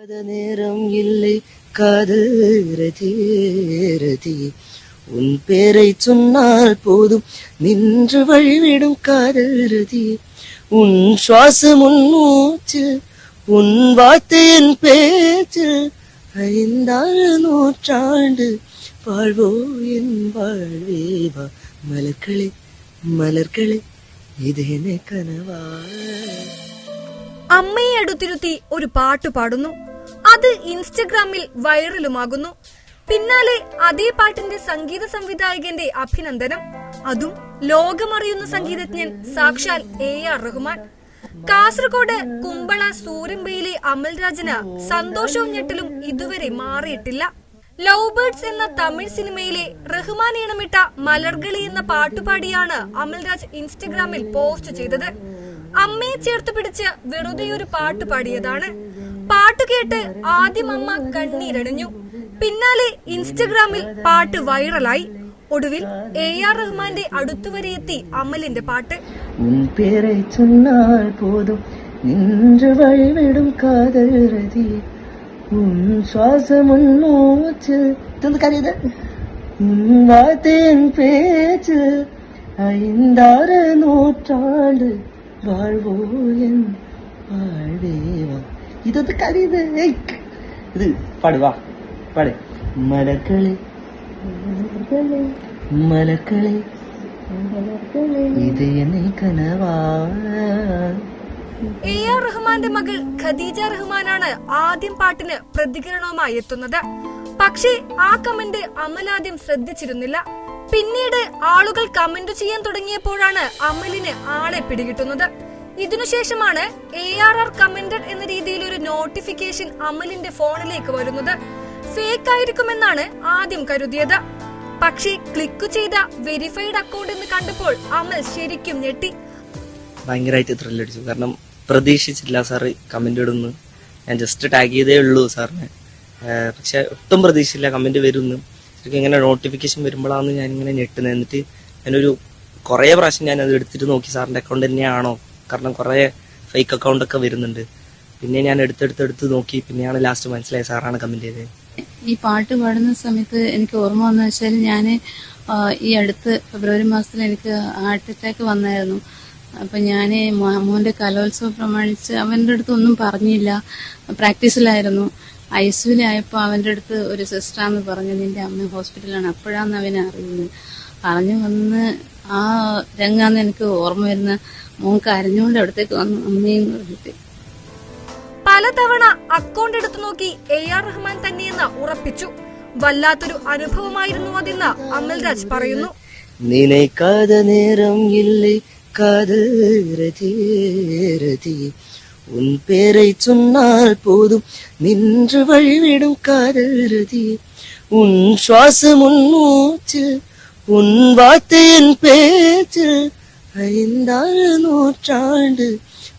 காத நேரம் இல்லை காதல் ரதி ரதி உன் பேரை சொன்னால் போதும் நின்று வழிவிடும் காதல் ரதி உன் சுவாசம் உன் மூச்சு உன் வார்த்தையின் பேச்சு ஐந்தாறு நூற்றாண்டு வாழ்வோ என் வாழ்வே வா மலர்களே മലർകളെ ഇതേനെ കനവാ അമ്മയെ അടുത്തിരുത്തി ഒരു പാട്ട് പാടുന്നു അത് ഇൻസ്റ്റഗ്രാമിൽ വൈറലുമാകുന്നു. പിന്നാലെ അതേ പാട്ടിന്റെ സംഗീത സംവിധായകന്റെ അഭിനന്ദനം. അതും ലോകമറിയുന്ന സംഗീതജ്ഞൻ സാക്ഷാൽ എ ആർ റഹ്മാൻ. കാസർഗോഡ് കുമ്പള സൂരമ്പയിലെ അമൽരാജന് സന്തോഷവും ഞെട്ടലും ഇതുവരെ മാറിയിട്ടില്ല. ലവ് ബേർഡ്സ് എന്ന തമിഴ് സിനിമയിലെ റഹ്മാൻ ഈണമിട്ട മലർഗളി എന്ന പാട്ടുപാടിയാണ് അമൽരാജ് ഇൻസ്റ്റഗ്രാമിൽ പോസ്റ്റ് ചെയ്തത്. അമ്മയെ ചേർത്ത് പിടിച്ച് വെറുതെ ഒരു പാട്ട് പാടിയതാണ് പാട്ടുകേട്ട് ആദ്യമമ്മ കണ്ണീരടഞ്ഞു പിന്നാലെ ഇൻസ്റ്റഗ്രാമിൽ പാട്ട് വൈറലായി. ഒടുവിൽ എ ആർ റഹ്മാന്റെ അടുത്തുവരെ എത്തി അമലിന്റെ പാട്ട്. പോതും நின்று வழிவிடும் காதலதி ഇതൊന്ന് കരീത്. ഇത് പാടുവാ പാട്. മലക്കളി. മലക്കളെ. മലക്കളെ. ഇത് എന്നെ കനവാ. എ. ആർ. റഹ്മാന്റെ മകൾ ഖദീജ റഹ്മാനാണ് ആദ്യം പാട്ടിന് പ്രതികരണവുമായി എത്തുന്നത്. പക്ഷേ ആ കമന്റ് അമൽ ആദ്യം ശ്രദ്ധിച്ചിരുന്നില്ല. പിന്നീട് ആളുകൾ കമന്റ് ചെയ്യാൻ തുടങ്ങിയപ്പോഴാണ് അമലിന് ആളെ പിടികിട്ടുന്നത്. ഇതിനുശേഷമാണ് എ ആർ ആർ കമന്റഡ് എന്ന രീതിയിൽ ഒരു നോട്ടിഫിക്കേഷൻ അമലിന്റെ ഫോണിലേക്ക് വരുന്നത്. ഫേക്ക് ആയിരിക്കുമെന്നാണ് ആദ്യം കരുതിയത്. പക്ഷേ ക്ലിക്ക് ചെയ്ത വെരിഫൈഡ് അക്കൗണ്ട് എന്ന് കണ്ടപ്പോൾ അമൽ ശരിക്കും ഞെട്ടി. ഭയങ്കരമായിട്ട് ത്രില്ലടിച്ചു കാരണം പ്രതീക്ഷിച്ചില്ല സാർ കമന്റ് ഇടുന്നു. ഞാൻ ജസ്റ്റ് ടാഗ് ചെയ്തേ ഉള്ളൂ സാറിന് പക്ഷെ ഒട്ടും പ്രതീക്ഷിച്ചില്ല കമന്റ് വരുന്നു. ശരിക്കും ഇങ്ങനെ നോട്ടിഫിക്കേഷൻ വരുമ്പോഴാണ് ഞാൻ ഇങ്ങനെ ഞെട്ടുന്നത്. എന്നിട്ട് ഞാനൊരു കുറേ പ്രാവശ്യം ഞാൻ അത് എടുത്തിട്ട് നോക്കി. സാറിന്റെ അക്കൗണ്ട് തന്നെയാണോ? കാരണം കുറേ ഫേക്ക് അക്കൗണ്ട് ഒക്കെ വരുന്നുണ്ട്. പിന്നെ ഞാൻ എടുത്തെടുത്ത് എടുത്ത് നോക്കി. പിന്നെയാണ് ലാസ്റ്റ് മനസ്സിലായത് സാറാണ് കമന്റ് ചെയ്തത്. ഈ പാട്ട് പാടുന്ന സമയത്ത് എനിക്ക് ഓർമ്മ വന്നു വെച്ചാൽ ഞാൻ ഈ അടുത്ത് ഫെബ്രുവരി മാസത്തിൽ എനിക്ക് ഹാർട്ട് അറ്റാക്ക് വന്നായിരുന്നു. അപ്പൊ ഞാൻ മോന്റെ കലോത്സവം പ്രമാണിച്ച് അവന്റെ അടുത്ത് ഒന്നും പറഞ്ഞില്ല. പ്രാക്ടീസിലായിരുന്നു. ഐസിയുലായപ്പോൾ അവന്റെ അടുത്ത് ഒരു സിസ്റ്ററാന്ന് പറഞ്ഞു നിന്റെ അമ്മ ഹോസ്പിറ്റലാണ് അപ്പോഴാണ് അവനെ അറിയുന്നത്. അറിഞ്ഞു വന്ന് ആ രംഗാന്ന് എനിക്ക് ഓർമ്മ വരുന്ന മോൻ കരഞ്ഞുകൊണ്ട് അവിടത്തേക്ക് വന്നു അമ്മയെന്ന് പറഞ്ഞിട്ട് പലതവണ അക്കൗണ്ട് എടുത്തു നോക്കി എ ആർ റഹ്മാൻ തന്നെയെന്ന് ഉറപ്പിച്ചു വല്ലാത്തൊരു അനുഭവമായിരുന്നു അതെന്ന് അമൽരാജ് പറയുന്നു நினைக்காத நேரம் இல்லை காதல் ரதி ரதி உன் பேரை சொன்னால் போதும் நின்று வழிவிடும் காதல் ரதி உன் சுவாசம் உன் மூச்சு உன் வார்த்தையின் பேச்சு ஐந்தாறு நூற்றாண்டு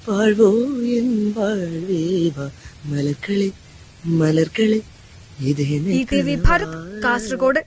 வாழ்வோ என் வாழ்வே வா மலர்களே மலர்களே ഇത് ഈ ടി വി ഭാരത് കാസർഗോഡ്